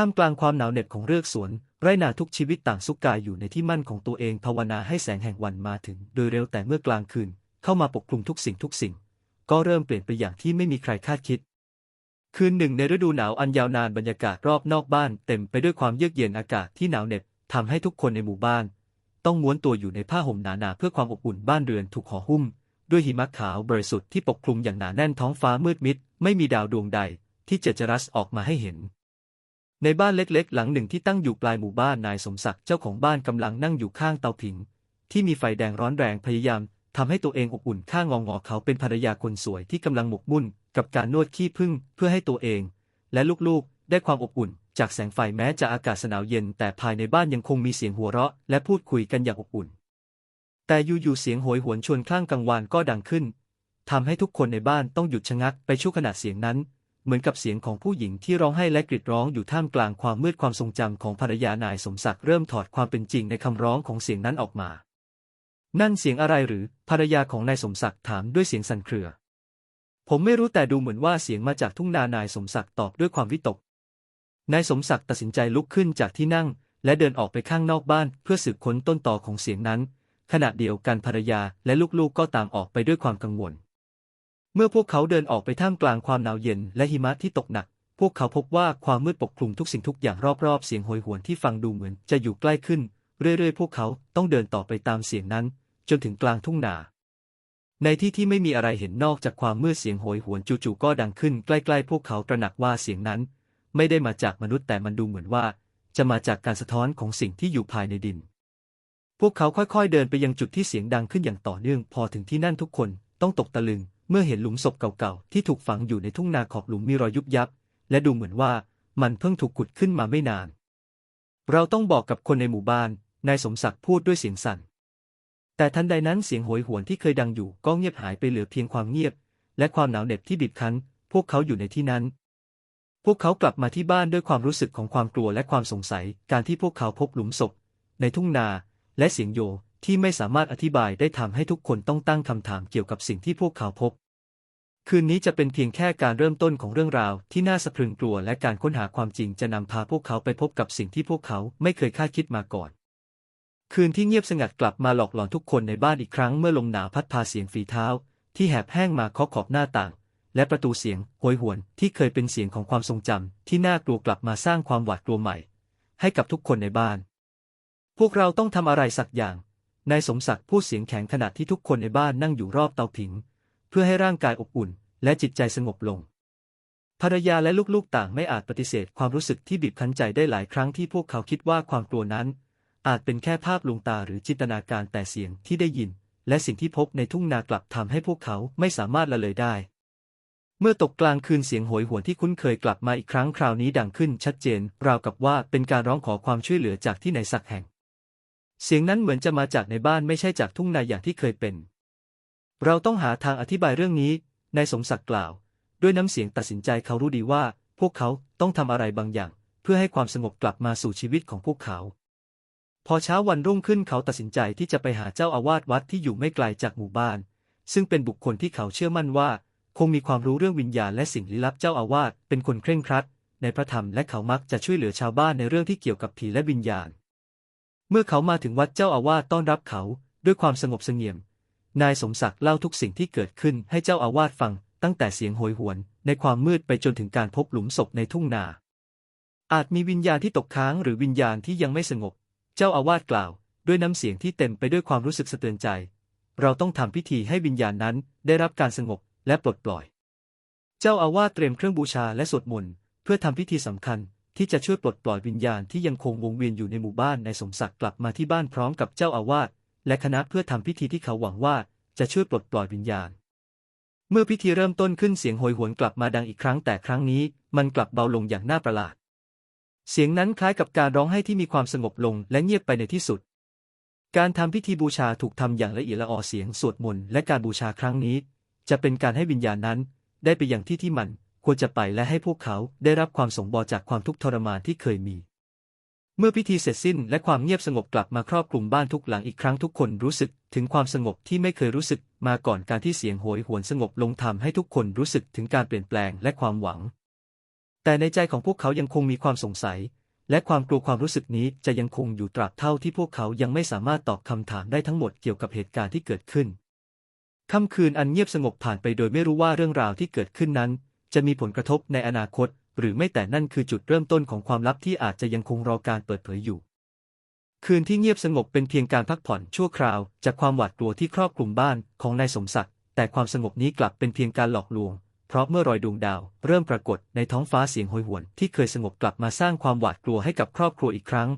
ท่ามกลางความหนาวเหน็บของเรือกสวน ไรนาทุกชีวิตต่างสุกกายอยู่ในที่มั่นของตัวเองภาวนาให้แสงแห่งวันมาถึง โดยเร็วแต่เมื่อกลางคืน เข้ามาปกคลุมทุกสิ่งทุกสิ่ง ก็เริ่มเปลี่ยนไปอย่างที่ไม่มีใครคาดคิด คืนหนึ่งในฤดูหนาวอันยาวนานบรรยากาศรอบนอกบ้านเต็มไปด้วยความเยือกเย็นอากาศที่หนาวเหน็บทำให้ทุกคนในหมู่บ้าน ต้องม้วนตัวอยู่ในผ้าห่มหนาๆเพื่อความอบอุ่นบ้านเรือนถูกห่อหุ้ม ด้วยหิมะขาวบริสุทธิ์ที่ปกคลุมอย่างหนาแน่นท้องฟ้ามืดมิดไม่มีดาวดวงใด ที่เจดจรัสออกมาให้เห็น ในบ้านเล็กๆ หลังหนึ่งที่ตั้งอยู่ปลายหมู่บ้านนายสมศักดิ์เจ้าของบ้านกำลังนั่งอยู่ข้างเตาผิง ที่มีไฟแดงร้อนแรงพยายามทำให้ตัวเองอบอุ่นข้างงองอเขาเป็นภรรยาคนสวยที่กำลังหมกมุ่นกับการนวดขี้ผึ้งเพื่อให้ตัวเอง และลูกๆ ได้ความอบอุ่น จากแสงไฟแม้จะอากาศหนาวเย็น แต่ภายในบ้านยังคงมีเสียงหัวเราะ และพูดคุยกันอย่างอบอุ่น แต่อยู่ๆเสียงโหยหวนชวนคลั่งกังวานก็ดังขึ้นทำให้ทุกคนในบ้านต้องหยุดชะงักไปชั่วขณะเสียงนั้น เหมือนกับเสียงของผู้หญิงที่ร้องไห้และกรีดร้องอยู่ท่ามกลางความมืดความทรงจำของภรรยานายสมศักดิ์เริ่มถอดความเป็นจริงในคำร้องของเสียงนั้นออกมา นั่นเสียงอะไรหรือภรรยาของนายสมศักดิ์ถามด้วยเสียงสั่นเครือ ผมไม่รู้แต่ดูเหมือนว่าเสียงมาจากทุ่งนานายสมศักดิ์ตอบด้วยความวิตก นายสมศักดิ์ตัดสินใจลุกขึ้นจากที่นั่ง และเดินออกไปข้างนอกบ้าน เพื่อสืบค้นต้นตอของเสียงนั้น ขณะเดียวกันภรรยาและลูกๆก็ตามออกไปด้วยความกังวล เมื่อพวกเขาเดินออกไปท่ามกลางความหนาวเย็นและหิมะที่ตกหนัก พวกเขาพบว่าความมืดปกคลุมทุกสิ่งทุกอย่างรอบๆ เสียงโหยหวนที่ฟังดูเหมือนจะอยู่ใกล้ขึ้น เรื่อยๆ พวกเขาต้องเดินต่อไปตามเสียงนั้น จนถึงกลางทุ่งนา ในที่ที่ไม่มีอะไรเห็นนอกจากความมืดเสียงโหยหวนจู่ๆก็ดังขึ้นใกล้ๆ พวกเขาตระหนักว่าเสียงนั้น ไม่ได้มาจากมนุษย์แต่มันดูเหมือนว่า จะมาจากการสะท้อนของสิ่งที่อยู่ภายในดิน พวกเขาค่อยๆ เดินไปยังจุดที่เสียงดังขึ้นอย่างต่อเนื่อง พอถึงที่นั่นทุกคนต้องตกตะลึง เมื่อเห็นหลุมศพเก่าๆที่ถูกฝังอยู่ในทุ่งนาขอบหลุมมีรอยยุบยับ และดูเหมือนว่ามันเพิ่งถูกขุดขึ้นมาไม่นาน เราต้องบอกกับคนในหมู่บ้าน นายสมศักดิ์พูดด้วยเสียงสั่น แต่ทันใดนั้นเสียงโหยหวนที่เคยดังอยู่ก็เงียบหายไปเหลือเพียงความเงียบ และความหนาวเหน็บที่บีบคั้น พวกเขาอยู่ในที่นั้น พวกเขากลับมาที่บ้านด้วยความรู้สึกของความกลัวและความสงสัย การที่พวกเขาพบหลุมศพในทุ่งนา และเสียงโย ที่ไม่สามารถอธิบายได้ทำให้ทุกคนต้องตั้งคำถามเกี่ยวกับสิ่งที่พวกเขาพบ คืนนี้จะเป็นเพียงแค่การเริ่มต้นของเรื่องราวที่น่าสะพรึงกลัวและการค้นหาความจริงจะนำพาพวกเขาไปพบกับสิ่งที่พวกเขาไม่เคยคาดคิดมาก่อน คืนที่เงียบสงัดกลับมาหลอกหลอนทุกคนในบ้านอีกครั้งเมื่อลมหนาวพัดพาเสียงฝีเท้า ที่แหบแห้งมาเคาะขอบหน้าต่าง และประตูเสียงโหยหวนที่เคยเป็นเสียงของความทรงจำที่น่ากลัวกลับมาสร้างความหวาดกลัวใหม่ ให้กับทุกคนในบ้าน พวกเราต้องทำอะไรสักอย่าง นายสมศักดิ์พูดเสียงแข็งขณะที่ทุกคนในบ้านนั่งอยู่รอบเตาผิง เพื่อให้ร่างกายอบอุ่น และจิตใจสงบลง ภรรยาและลูกๆต่างไม่อาจปฏิเสธความรู้สึกที่บีบคั้นใจได้หลายครั้งที่พวกเขาคิดว่าความกลัวนั้น อาจเป็นแค่ภาพลวงตาหรือจินตนาการแต่เสียงที่ได้ยิน และสิ่งที่พบในทุ่งนากลับทำให้พวกเขาไม่สามารถละเลยได้ เมื่อตกกลางคืนเสียงโหยหวนที่คุ้นเคยกลับมาอีกครั้งคราวนี้ดังขึ้นชัดเจน ราวกับว่าเป็นการร้องขอความช่วยเหลือจากที่ไหนสักแห่ง เสียงนั้นเหมือนจะมาจากในบ้านไม่ใช่จากทุ่งนาอย่างที่เคยเป็น เราต้องหาทางอธิบายเรื่องนี้ นายสมศักดิ์กล่าว ด้วยน้ำเสียงตัดสินใจเขารู้ดีว่า พวกเขาต้องทำอะไรบางอย่าง เพื่อให้ความสงบกลับมาสู่ชีวิตของพวกเขา พอเช้าวันรุ่งขึ้นเขาตัดสินใจที่จะไปหาเจ้าอาวาสวัดที่อยู่ไม่ไกลจากหมู่บ้าน ซึ่งเป็นบุคคลที่เขาเชื่อมั่นว่า คงมีความรู้เรื่องวิญญาณและสิ่งลี้ลับเจ้าอาวาสเป็นคนเคร่งครัด ในพระธรรมและเขามักจะช่วยเหลือชาวบ้านในเรื่องที่เกี่ยวกับผีและวิญญาณ เมื่อเขามาถึงวัดเจ้าอาวาสต้อนรับเขาด้วยความสงบเสงี่ยม นายสมศักดิ์เล่าทุกสิ่งที่เกิดขึ้นให้เจ้าอาวาสฟัง ตั้งแต่เสียงโหยหวน ในความมืดไปจนถึงการพบหลุมศพในทุ่งนา อาจมีวิญญาณที่ตกค้างหรือวิญญาณที่ยังไม่สงบ เจ้าอาวาสกล่าว ด้วยน้ำเสียงที่เต็มไปด้วยความรู้สึกสะเทือนใจ เราต้องทำพิธีให้วิญญาณนั้นได้รับการสงบและปลดปล่อย เจ้าอาวาสเตรียมเครื่องบูชาและสวดมนต์เพื่อทำพิธีสำคัญ ที่จะช่วยปลดปล่อยวิญญาณที่ยังคงวงเวียนอยู่ในหมู่บ้านในสมศักดิ์กลับมาที่บ้านพร้อมกับเจ้าอาวาสและคณะเพื่อทำพิธีที่เขาหวังว่าจะช่วยปลดปล่อยวิญญาณ เมื่อพิธีเริ่มต้นขึ้นเสียงโหยหวนกลับมาดังอีกครั้งแต่ครั้งนี้มันกลับเบาลงอย่างน่าประหลาด เสียงนั้นคล้ายกับการร้องไห้ที่มีความสงบลงและเงียบไปในที่สุด การทำพิธีบูชาถูกทำอย่างละเอียดละออเสียงสวดมนต์และการบูชาครั้งนี้ จะเป็นการให้วิญญาณนั้น ได้ไปอย่างที่ที่มัน ควรจะไปและให้พวกเขาได้รับความสงบจากความทุกข์ทรมานที่เคยมี เมื่อพิธีเสร็จสิ้นและความเงียบสงบกลับมาครอบคลุมบ้านทุกหลังอีกครั้งทุกคนรู้สึกถึงความสงบที่ไม่เคยรู้สึกมาก่อนการที่เสียงโหยหวนสงบลงทำให้ทุกคนรู้สึกถึงการเปลี่ยนแปลงและความหวัง แต่ในใจของพวกเขายังคงมีความสงสัย และความกลัวความรู้สึกนี้จะยังคงอยู่ตราบเท่าที่พวกเขายังไม่สามารถตอบคำถามได้ทั้งหมดเกี่ยวกับเหตุการณ์ที่เกิดขึ้นค่ำคืนอันเงียบสงบผ่านไปโดยไม่รู้ว่าเรื่องราวที่เกิดขึ้นนั้น จะมีผลกระทบในอนาคต หรือไม่แต่นั่นคือจุดเริ่มต้นของความลับที่อาจจะยังคงรอการเปิดเผยอยู่ คืนที่เงียบสงบเป็นเพียงการพักผ่อนชั่วคราว จากความหวาดกลัวที่ครอบคลุมบ้านของนายสมศักดิ์แต่ความสงบนี้กลับเป็นเพียงการหลอกลวง เพราะเมื่อรอยดวงดาว เริ่มปรากฏในท้องฟ้าเสียงโหยหวน ที่เคยสงบกลับมาสร้างความหวาดกลัวให้กับครอบครัวอีกครั้ง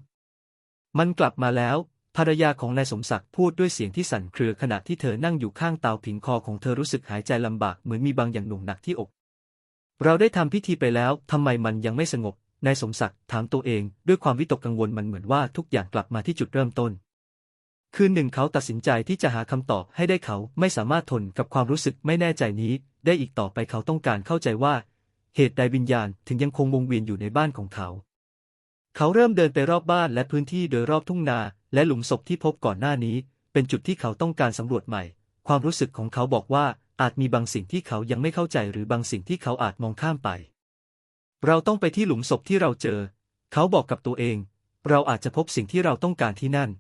มันกลับมาแล้วภรรยาของนายสมศักดิ์พูดด้วยเสียงที่สั่นเครือขณะที่เธอนั่งอยู่ข้างเตาผิงคอของเธอรู้สึกหายใจลำบากเหมือนมีบางอย่างหน่วงหนักที่อก เราได้ทำพิธีไปแล้วทำไมมันยังไม่สงบนายสมศักดิ์ถามตัวเองด้วยความวิตกกังวลมันเหมือนว่าทุกอย่างกลับมาที่จุดเริ่มต้น คืนหนึ่งเขาตัดสินใจที่จะหาคำตอบให้ได้เขาไม่สามารถทนกับความรู้สึกไม่แน่ใจนี้ ได้อีกต่อไปเขาต้องการเข้าใจว่า เหตุใดวิญญาณถึงยังคงวงเวียนอยู่ในบ้านของเขา เขาเริ่มเดินไปรอบบ้านและพื้นที่โดยรอบทุ่งนา และหลุมศพที่พบก่อนหน้านี้ เป็นจุดที่เขาต้องการสำรวจใหม่ ความรู้สึกของเขาบอกว่า อาจมีบางสิ่งที่เขายังไม่เข้าใจหรือบางสิ่งที่เขาอาจมองข้ามไป เราต้องไปที่หลุมศพที่เราเจอ เขาบอกกับตัวเอง เราอาจจะพบสิ่งที่เราต้องการที่นั่น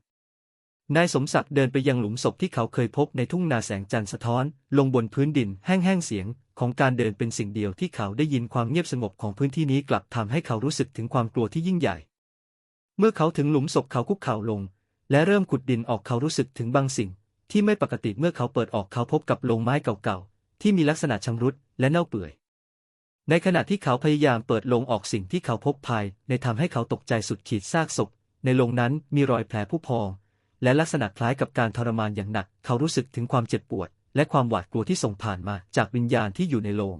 นายสมศักดิ์เดินไปยังหลุมศพที่เขาเคยพบในทุ่งนาแสงจันทร์สะท้อน ลงบนพื้นดินแห้งๆเสียง ของการเดินเป็นสิ่งเดียวที่เขาได้ยินความเงียบสงบของพื้นที่นี้กลับทำให้เขารู้สึกถึงความกลัวที่ยิ่งใหญ่ เมื่อเขาถึงหลุมศพเขาคุกเข่าลง และเริ่มขุดดินออกเขารู้สึกถึงบางสิ่ง ที่ไม่ปกติเมื่อเขาเปิดออกเขาพบกับโลงไม้เก่าๆ ที่มีลักษณะชำรุดและเน่าเปื่อย ในขณะที่เขาพยายามเปิดโลงออกสิ่งที่เขาพบภายในทำให้เขาตกใจสุดขีดซากศพ ในโลงนั้นมีรอยแผลผู้พอง และลักษณะคล้ายกับการทรมานอย่างหนัก เขารู้สึกถึงความเจ็บปวด และความหวาดกลัวที่ส่งผ่านมาจากวิญญาณที่อยู่ในโลง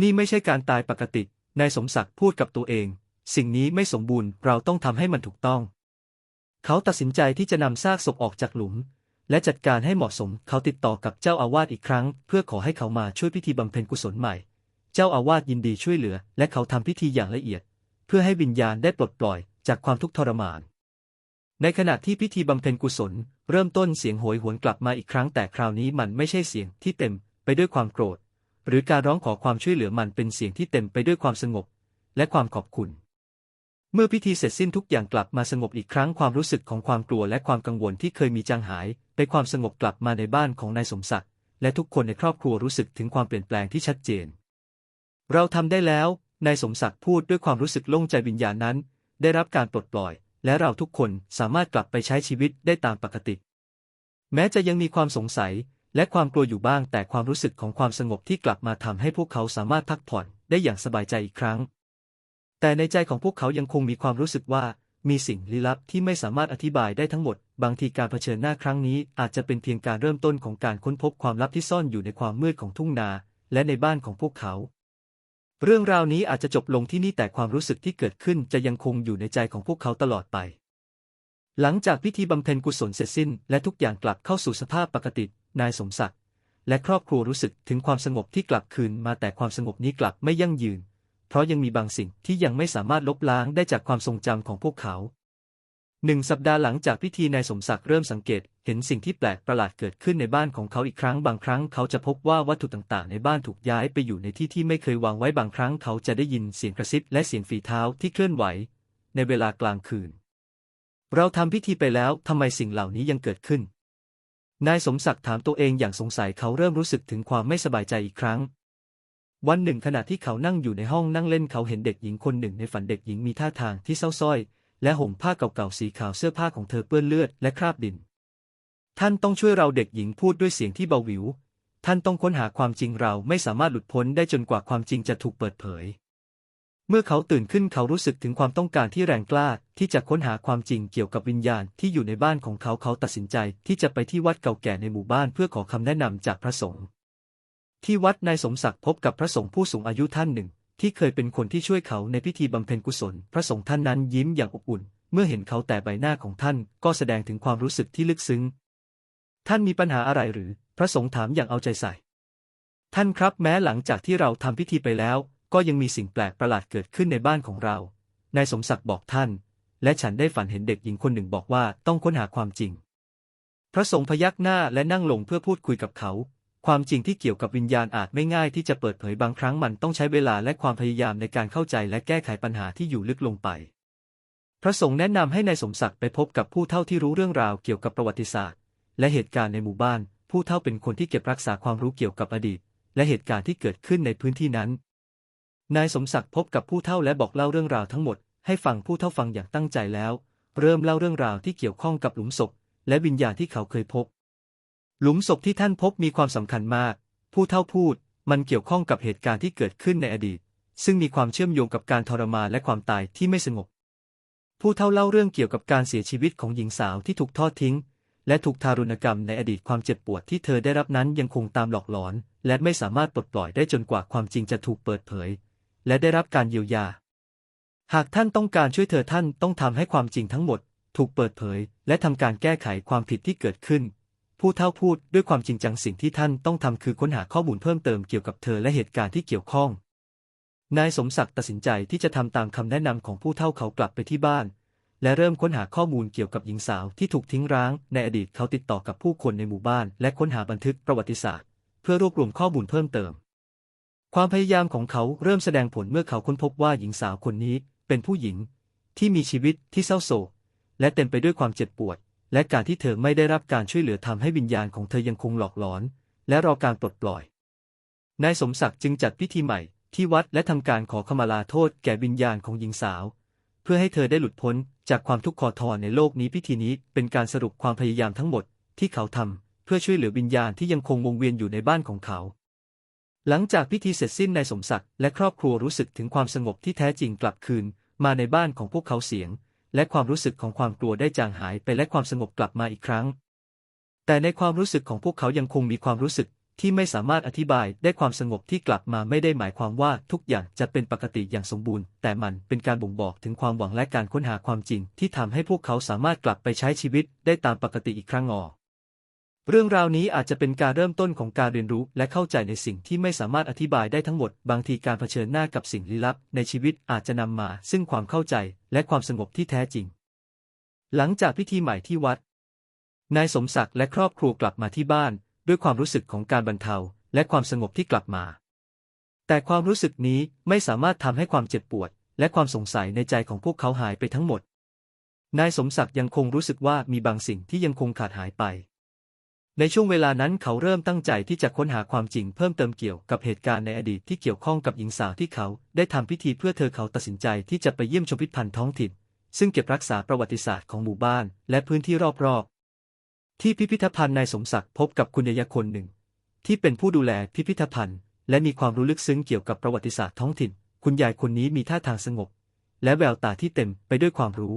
นี่ไม่ใช่การตายปกติ นายสมศักดิ์พูดกับตัวเอง สิ่งนี้ไม่สมบูรณ์เราต้องทำให้มันถูกต้อง เขาตัดสินใจที่จะนำซากศพออกจากหลุม และจัดการให้เหมาะสมเขาติดต่อกับเจ้าอาวาสอีกครั้ง เพื่อขอให้เขามาช่วยพิธีบำเพ็ญกุศลใหม่ เจ้าอาวาสยินดีช่วยเหลือ และเขาทำพิธีอย่างละเอียด เพื่อให้วิญญาณได้ปลดปล่อยจากความทุกข์ทรมาน ในขณะที่พิธีบำเพ็ญกุศล เริ่มต้นเสียงโหยหวนกลับมาอีกครั้งแต่คราวนี้มันไม่ใช่เสียงที่เต็มไปด้วยความโกรธ หรือการร้องขอความช่วยเหลือมันเป็นเสียงที่เต็มไปด้วยความสงบ และความขอบคุณ เมื่อพิธีเสร็จสิ้นทุกอย่างกลับมาสงบอีกครั้งความรู้สึกของความกลัวและความกังวลที่เคยมีจางหายในความสงบกลับมาในบ้านของนายสมศักดิ์และทุกคนในครอบครัวรู้สึกถึงความเปลี่ยนแปลงที่ชัดเจน เราทำได้แล้วนายสมศักดิ์พูดด้วยความรู้สึกโล่งใจวิญญาณนั้น ได้รับการปลดปล่อย และเราทุกคนสามารถกลับไปใช้ชีวิตได้ตามปกติ แม้จะยังมีความสงสัย และความกลัวอยู่บ้างแต่ความรู้สึกของความสงบที่กลับมาทำให้พวกเขาสามารถพักผ่อนได้อย่างสบายใจอีกครั้ง แต่ในใจของพวกเขายังคงมีความรู้สึกว่า มีสิ่งลี้ลับที่ไม่สามารถอธิบายได้ทั้งหมด บางทีการเผชิญหน้าครั้งนี้อาจจะเป็นเพียงการเริ่มต้นของการค้นพบความลับที่ซ่อนอยู่ในความมืดของทุ่งนา และในบ้านของพวกเขา เรื่องราวนี้อาจจะจบลงที่นี่แต่ความรู้สึกที่เกิดขึ้นจะยังคงอยู่ในใจของพวกเขาตลอดไป หลังจากพิธีบำเพ็ญกุศลเสร็จสิ้น และทุกอย่างกลับเข้าสู่สภาพปกติ นายสมศักดิ์และครอบครัวรู้สึกถึงความสงบที่กลับคืนมาแต่ความสงบนี้กลับไม่ยั่งยืน เพราะยังมีบางสิ่งที่ยังไม่สามารถลบล้างได้จากความทรงจำของพวกเขาหนึ่งสัปดาห์หลังจากพิธีนายสมศักดิ์เริ่มสังเกต เห็นสิ่งที่แปลกประหลาดเกิดขึ้นในบ้านของเขาอีกครั้งบางครั้งเขาจะพบว่าวัตถุต่างๆ ในบ้านถูกย้ายไปอยู่ในที่ที่ไม่เคยวางไว้บางครั้งเขาจะได้ยินเสียงกระซิบและเสียงฝีเท้าที่เคลื่อนไหว ในเวลากลางคืน เราทำพิธีไปแล้วทำไมสิ่งเหล่านี้ยังเกิดขึ้น นายสมศักดิ์ถามตัวเองอย่างสงสัยเขาเริ่มรู้สึกถึงความไม่สบายใจอีกครั้ง วันหนึ่งขณะที่เขานั่งอยู่ในห้องนั่งเล่นเขาเห็นเด็กหญิงคนหนึ่งในฝันเด็กหญิงมีท่าทางที่เศร้าส้อย และห่มผ้าเก่าๆสีขาวเสื้อผ้าของเธอเปื้อนเลือดและคราบดิน ท่านต้องช่วยเราเด็กหญิงพูดด้วยเสียงที่เบาหวิว ท่านต้องค้นหาความจริงเราไม่สามารถหลุดพ้นได้จนกว่าความจริงจะถูกเปิดเผย เมื่อเขาตื่นขึ้นเขารู้สึกถึงความต้องการที่แรงกล้าที่จะค้นหาความจริงเกี่ยวกับวิญญาณที่อยู่ในบ้านของเขาเขาตัดสินใจที่จะไปที่วัดเก่าแก่ในหมู่บ้านเพื่อขอคำแนะนำจากพระสงฆ์ ที่วัดนายสมศักดิ์พบกับพระสงฆ์ผู้สูงอายุท่านหนึ่ง ที่เคยเป็นคนที่ช่วยเขาในพิธีบำเพ็ญกุศล พระสงฆ์ท่านนั้นยิ้มอย่างอบอุ่น เมื่อเห็นเขาแต่ใบหน้าของท่านก็แสดงถึงความรู้สึกที่ลึกซึ้ง ท่านมีปัญหาอะไรหรือ พระสงฆ์ถามอย่างเอาใจใส่ ท่านครับแม้หลังจากที่เราทำพิธีไปแล้ว ก็ยังมีสิ่งแปลกประหลาดเกิดขึ้นในบ้านของเรา นายสมศักดิ์บอกท่าน และฉันได้ฝันเห็นเด็กหญิงคนหนึ่งบอกว่าต้องค้นหาความจริง พระสงฆ์พยักหน้าและนั่งลงเพื่อพูดคุยกับเขา ความจริงที่เกี่ยวกับวิญญาณอาจไม่ง่ายที่จะเปิดเผยบางครั้งมันต้องใช้เวลาและความพยายามในการเข้าใจและแก้ไขปัญหาที่อยู่ลึกลงไป พระสงฆ์แนะนำให้นายสมศักดิ์ไปพบกับผู้เฒ่าที่รู้เรื่องราวเกี่ยวกับประวัติศาสตร์ และเหตุการณ์ในหมู่บ้าน ผู้เฒ่าเป็นคนที่เก็บรักษาความรู้เกี่ยวกับอดีต และเหตุการณ์ที่เกิดขึ้นในพื้นที่นั้น นายสมศักดิ์พบกับผู้เฒ่าและบอกเล่าเรื่องราวทั้งหมด ให้ฟังผู้เฒ่าฟังอย่างตั้งใจแล้ว เริ่มเล่าเรื่องราวที่เกี่ยวข้องกับหลุมศพและวิญญาณที่เขาเคยพบ หลุมศพที่ท่านพบมีความสำคัญมาก ผู้เฒ่าพูด มันเกี่ยวข้องกับเหตุการณ์ที่เกิดขึ้นในอดีต ซึ่งมีความเชื่อมโยงกับการทรมานและความตายที่ไม่สงบ ผู้เฒ่าเล่าเรื่องเกี่ยวกับการเสียชีวิตของหญิงสาวที่ถูกทอดทิ้ง และถูกทารุณกรรมในอดีตความเจ็บปวดที่เธอได้รับนั้นยังคงตามหลอกหลอน และไม่สามารถปลดปล่อยได้จนกว่าความจริงจะถูกเปิดเผย และได้รับการเยียวยา หากท่านต้องการช่วยเธอท่านต้องทำให้ความจริงทั้งหมด ถูกเปิดเผย และทำการแก้ไขความผิดที่เกิดขึ้น ผู้เฒ่าพูดด้วยความจริงจังสิ่งที่ท่านต้องทำคือค้นหาข้อมูลเพิ่มเติมเกี่ยวกับเธอและเหตุการณ์ที่เกี่ยวข้อง นายสมศักดิ์ตัดสินใจที่จะทำตามคำแนะนำของผู้เฒ่าเขากลับไปที่บ้าน และเริ่มค้นหาข้อมูลเกี่ยวกับหญิงสาวที่ถูกทิ้งร้าง ในอดีตเขาติดต่อกับผู้คนในหมู่บ้าน และค้นหาบันทึกประวัติศาสตร์ เพื่อรวบรวมข้อมูลเพิ่มเติม ความพยายามของเขาเริ่มแสดงผลเมื่อเขาค้นพบว่าหญิงสาวคนนี้เป็นผู้หญิงที่มีชีวิตที่เศร้าโศกและเต็มไปด้วยความเจ็บปวด และการที่เธอไม่ได้รับการช่วยเหลือทำให้วิญญาณของเธอยังคงหลอกหลอน และรอการปลดปล่อย นายสมศักดิ์จึงจัดพิธีใหม่ที่วัดและทำการขอขมาลาโทษแก่วิญญาณของหญิงสาว เพื่อให้เธอได้หลุดพ้นจากความทุกข์ขอทอรในโลกนี้พิธีนี้เป็นการสรุปความพยายามทั้งหมดที่เขาทำเพื่อช่วยเหลือวิญญาณที่ยังคงวงเวียนอยู่ในบ้านของเขา หลังจากพิธีเสร็จสิ้นนายสมศักดิ์และครอบครัวรู้สึกถึงความสงบที่แท้จริงกลับคืน มาในบ้านของพวกเขาเสียง และความรู้สึกของความกลัวได้จางหายไปและความสงบกลับมาอีกครั้ง แต่ในความรู้สึกของพวกเขายังคงมีความรู้สึกที่ไม่สามารถอธิบายได้ความสงบที่กลับมาไม่ได้หมายความว่าทุกอย่างจะเป็นปกติอย่างสมบูรณ์ แต่มันเป็นการบ่งบอกถึงความหวังและการค้นหาความจริง ที่ทำให้พวกเขาสามารถกลับไปใช้ชีวิตได้ตามปกติอีกครั้งออ เรื่องราวนี้อาจจะเป็นการเริ่มต้นของการเรียนรู้ และเข้าใจในสิ่งที่ไม่สามารถอธิบายได้ทั้งหมด บางทีการเผชิญหน้ากับสิ่งลี้ลับ ในชีวิตอาจจะนำมา ซึ่งความเข้าใจและความสงบที่แท้จริง หลังจากพิธีใหม่ที่วัด นายสมศักดิ์และครอบครัวกลับมาที่บ้าน ด้วยความรู้สึกของการบรรเทา และความสงบที่กลับมา แต่ความรู้สึกนี้ไม่สามารถทำให้ความเจ็บปวด และความสงสัยในใจของพวกเขาหายไปทั้งหมด นายสมศักดิ์ยังคงรู้สึกว่ามีบางสิ่งที่ยังคงขาดหายไป ในช่วงเวลานั้นเขาเริ่มตั้งใจที่จะค้นหาความจริงเพิ่มเติมเกี่ยวกับเหตุการณ์ในอดีตที่เกี่ยวข้องกับหญิงสาวที่เขาได้ทำพิธีเพื่อเธอเขาตัดสินใจที่จะไปเยี่ยมชมพิพิธภัณฑ์ท้องถิ่น ซึ่งเก็บรักษาประวัติศาสตร์ของหมู่บ้านและพื้นที่รอบๆ ที่พิพิธภัณฑ์นายสมศักดิ์พบกับคุณยายคนหนึ่ง ที่เป็นผู้ดูแลพิพิธภัณฑ์ และมีความรู้ลึกซึ้งเกี่ยวกับประวัติศาสตร์ท้องถิ่น คุณยายคนนี้มีท่าทางสงบ และแววตาที่เต็มไปด้วยความรู้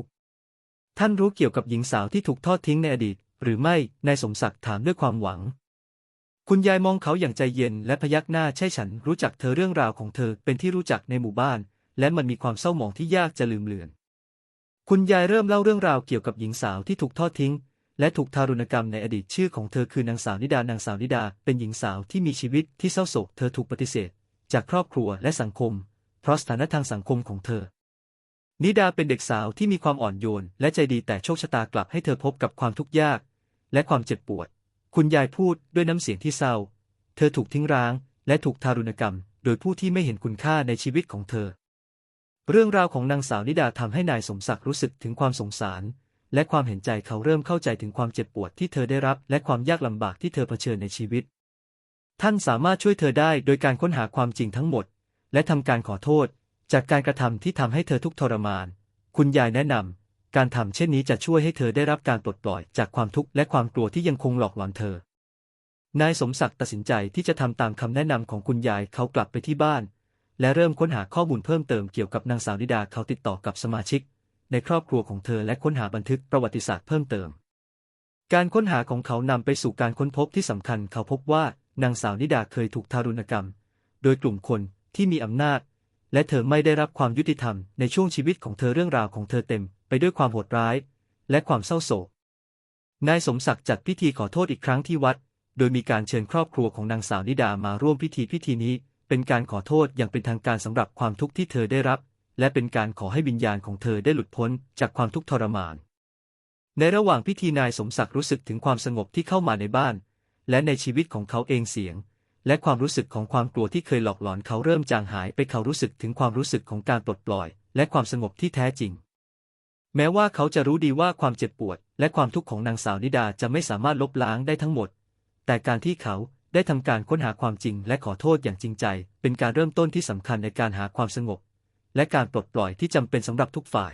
ท่านรู้เกี่ยวกับหญิงสาวที่ถูกทอดทิ้งในอดีต หรือไม่นายสมศักดิ์ถามด้วยความหวัง คุณยายมองเขาอย่างใจเย็นและพยักหน้าใช่ฉันรู้จักเธอเรื่องราวของเธอเป็นที่รู้จักในหมู่บ้าน และมันมีความเศร้าหมองที่ยากจะลืมเลือน คุณยายเริ่มเล่าเรื่องราวเกี่ยวกับหญิงสาวที่ถูกทอดทิ้ง และถูกทารุณกรรมในอดีตชื่อของเธอคือนางสาวนิดานางสาวนิดา เป็นหญิงสาวที่มีชีวิตที่เศร้าโศกเธอถูกปฏิเสธ จากครอบครัวและสังคม เพราะสถานะทางสังคมของเธอนิดาเป็นเด็กสาวที่มีความอ่อนโยนและใจดีแต่โชคชะตากลับให้เธอพบกับความทุกข์ยาก และความเจ็บปวด คุณยายพูดด้วยน้ำเสียงที่เศร้า เธอถูกทิ้งร้าง และถูกทารุณกรรม โดยผู้ที่ไม่เห็นคุณค่าในชีวิตของเธอ เรื่องราวของนางสาวนิดาทำให้นายสมศักดิ์รู้สึกถึงความสงสาร และความเห็นใจเขาเริ่มเข้าใจถึงความเจ็บปวดที่เธอได้รับ และความยากลำบากที่เธอเผชิญในชีวิต ท่านสามารถช่วยเธอได้โดยการค้นหาความจริงทั้งหมด และทำการขอโทษ จากการกระทำที่ทำให้เธอทุกทรมาน คุณยายแนะนำ การทำเช่นนี้จะช่วยให้เธอได้รับการปลดปล่อยจากความทุกข์และความกลัวที่ยังคงหลอกหลอนเธอ นายสมศักดิ์ตัดสินใจที่จะทำตามคำแนะนำของคุณยายเขากลับไปที่บ้าน และเริ่มค้นหาข้อมูลเพิ่มเติมเกี่ยวกับนางสาวนิดาเขาติดต่อกับสมาชิก ในครอบครัวของเธอและค้นหาบันทึกประวัติศาสตร์เพิ่มเติม การค้นหาของเขานำไปสู่การค้นพบที่สำคัญเขาพบว่านางสาวนิดาเคยถูกทารุณกรรม โดยกลุ่มคนที่มีอำนาจ และเธอไม่ได้รับความยุติธรรมในช่วงชีวิตของเธอเรื่องราวของเธอเต็ม ไปด้วยความโหดร้าย และความเศร้าโศก นายสมศักดิ์จัดพิธีขอโทษอีกครั้งที่วัด โดยมีการเชิญครอบครัวของนางสาวนิดามาร่วมพิธีพิธีนี้ เป็นการขอโทษอย่างเป็นทางการสำหรับความทุกข์ที่เธอได้รับ และเป็นการขอให้วิญญาณของเธอได้หลุดพ้นจากความทุกข์ทรมาน ในระหว่างพิธีนายสมศักดิ์รู้สึกถึงความสงบที่เข้ามาในบ้าน และในชีวิตของเขาเองเสียงและความรู้สึกของความกลัวที่เคยหลอกหลอนเขาเริ่มจางหายไปเขารู้สึกถึงความรู้สึกของการปลดปล่อย และความสงบที่แท้จริง แม้ว่าเขาจะรู้ดีว่าความเจ็บปวด และความทุกข์ของนางสาวนิดาจะไม่สามารถลบล้างได้ทั้งหมด แต่การที่เขาได้ทำการค้นหาความจริงและขอโทษอย่างจริงใจ เป็นการเริ่มต้นที่สำคัญในการหาความสงบ และการปลดปล่อยที่จำเป็นสำหรับทุกฝ่าย